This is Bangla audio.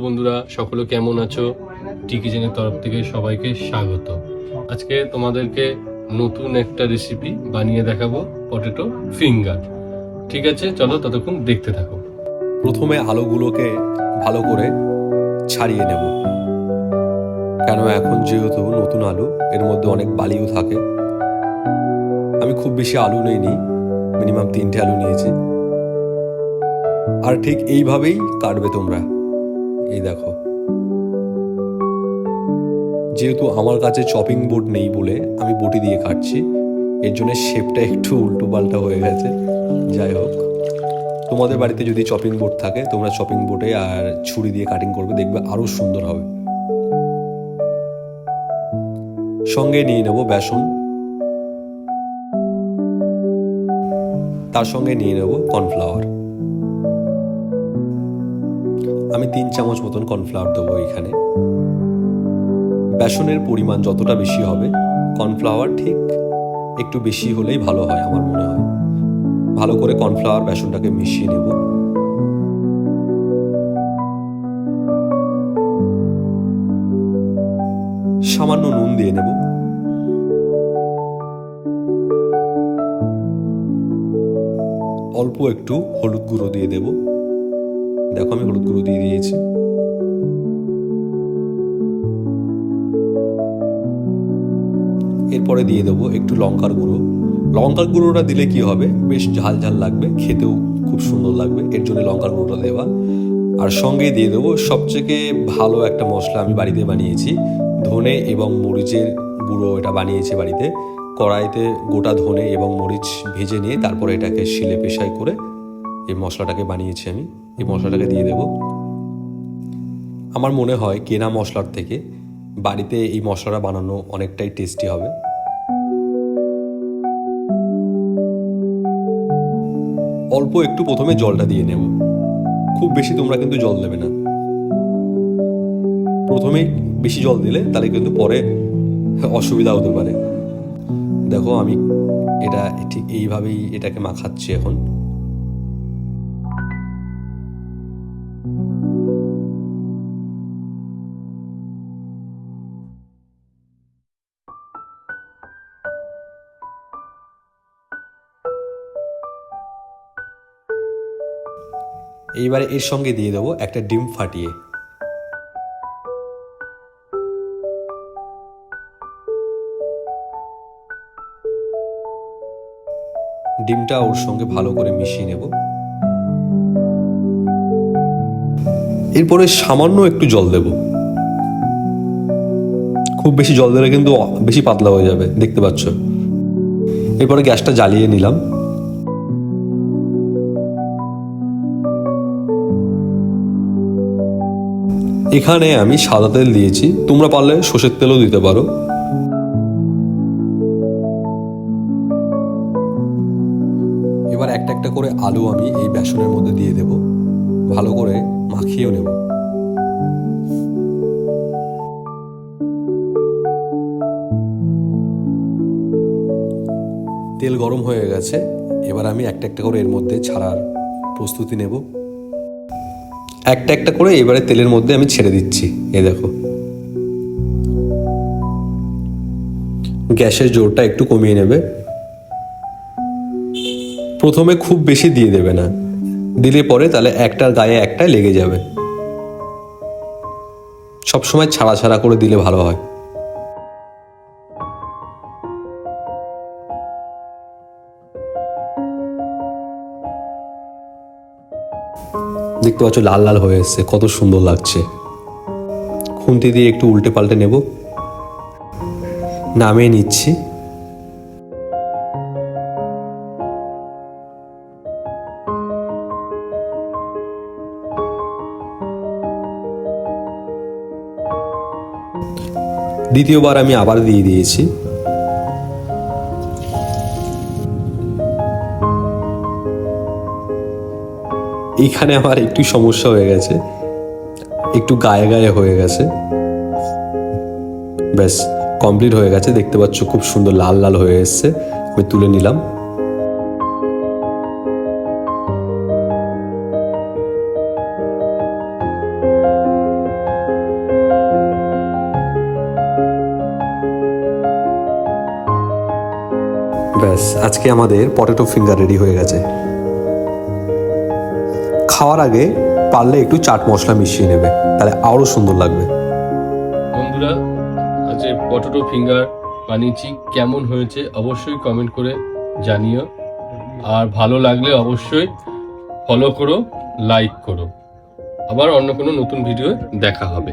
বন্ধুরা, সকলে কেমন আছো? টি কিচেনের তরফ থেকে সবাইকে স্বাগত। আজকে তোমাদেরকে নতুন একটা রেসিপি বানিয়ে দেখাবো পটেটো ফিঙ্গার ঠিক আছে? চলো ততক্ষণ দেখতে থাকো। প্রথমে আলুগুলোকে ভালো করে ছাড়িয়ে নেব। কেন এখন যেহেতু নতুন আলু, এর মধ্যে অনেক বালিও থাকে। আমি খুব বেশি আলু নিইনি মিনিমাম তিনটে আলু নিয়েছি। আর ঠিক এইভাবেই কাটবে তোমরা। এই দেখো। যেহেতু আমার কাছে চপিং বোর্ড নেই বলে আমি বটি দিয়ে কাটছি, এর জন্য শেপটা একটু উল্টো পাল্টা হয়ে গেছে। যাই হোক, তোমাদের বাড়িতে যদি চপিং বোর্ড থাকে, তোমরা চপিং বোর্ডে আর ছুরি দিয়ে কাটিং করবে, দেখবে আরও সুন্দর হবে। সঙ্গে নিয়ে নেব বেসন। তার সঙ্গে নিয়ে নেব কর্নফ্লাওয়ার আমি তিন চামচ মতন কর্নফ্লাওয়ার দেবো এখানে। বেসনের পরিমাণ যতটা বেশি হবে, কর্নফ্লাওয়ার ঠিক একটু বেশি হলেই ভালো হয় আমার মনে হয়। ভালো করে কর্নফ্লাওয়ার বেসনটাকে মিশিয়ে নেব। সামান্য নুন দিয়ে নেব। অল্প একটু হলুদ গুঁড়ো দিয়ে দেব। দেখো আমি হলুদ গুঁড়ো দিয়ে দিয়েছি। এরপরে দিয়ে দেবো একটু লঙ্কার গুঁড়ো। লঙ্কার গুঁড়োটা দিলে কি হবে? বেশ ঝাল ঝাল লাগবে, খেতেও খুব সুন্দর লাগবে। এর জন্য লঙ্কার গুঁড়োটা দেওয়া। আর সঙ্গে দিয়ে দেবো সবথেকে ভালো একটা মশলা আমি বাড়িতে বানিয়েছি, ধনে এবং মরিচের গুঁড়ো এটা বানিয়েছি বাড়িতে। কড়াইতে গোটা ধনে এবং মরিচ ভেজে নিয়ে তারপরে এটাকে শিলে পেশাই করে এই মশলাটাকে বানিয়েছি আমি। এই মশলাটাকে দিয়ে দেবো। আমার মনে হয় কেনা মশলার থেকে বাড়িতে এই মশলাটা বানানো অনেকটাই টেস্টি হবে। অল্প একটু প্রথমে জলটা দিয়ে নেব। খুব বেশি তোমরা কিন্তু জল দেবে না। প্রথমেই বেশি জল দিলে তাহলে কিন্তু পরে অসুবিধা হতে পারে। দেখো আমি এটা ঠিক এইভাবেই এটাকে মাখাচ্ছি এখন। এইবারে এর সঙ্গে দিয়ে দেবো একটা ডিম ফাটিয়ে। ডিমটা ওর সঙ্গে ভালো করে মিশিয়ে নেব। এরপরে সামান্য একটু জল দেব। খুব বেশি জল দিলে কিন্তু বেশি পাতলা হয়ে যাবে, দেখতে পাচ্ছ। এরপরে গ্যাসটা জ্বালিয়ে নিলাম। এখানে আমি সাদা তেল দিয়েছি। তোমরা পারলে সর্ষের তেলও দিতে পারো। এবার একটা একটা করে আলু আমি এই বেসনের মধ্যে দিয়ে দেব। ভালো করে মাখিয়েও নেব। তেল গরম হয়ে গেছে। এবার আমি একটা একটা করে এর মধ্যে ছাড়ার প্রস্তুতি নেব। একটা একটা করে এবারে তেলের মধ্যে আমি ছেড়ে দিচ্ছি। এ দেখো। গ্যাসের জোরটা একটু কমিয়ে নেবে। প্রথমে খুব বেশি দিয়ে দেবে না। দিলে পরে তাহলে একটার গায়ে একটা লেগে যাবে। সবসময় ছাড়া ছাড়া করে দিলে ভালো হয়। দেখতে পাচ্ছ লাল লাল হয়ে এসছে, কত সুন্দর লাগছে। খুন্তি দিয়ে একটু উল্টে পাল্টে নেব। নামিয়ে নিচ্ছি। দ্বিতীয়বার আমি আবার দিয়ে দিয়েছি। এখানে আমার একটু সমস্যা হয়ে গেছে। একটু গায়ে গায়ে হয়ে গেছে। ব্যাস কমপ্লিট হয়ে গেছে। দেখতে পাচ্ছ খুব সুন্দর লাল লাল হয়ে এসছে। আমি তুলে নিলাম। ব্যাস, আজকে আমাদের পটেটো ফিঙ্গার রেডি হয়ে গেছে। খাওয়ার আগে পারলে একটু চাট মশলা মিশিয়ে নেবে, তাহলে আরও সুন্দর লাগবে। বন্ধুরা, আজ পটেটো ফিঙ্গার বানিয়েছি। কেমন হয়েছে অবশ্যই কমেন্ট করে জানিও। আর ভালো লাগলে অবশ্যই ফলো করো লাইক করো। আবার অন্য কোনো নতুন ভিডিও দেখা হবে।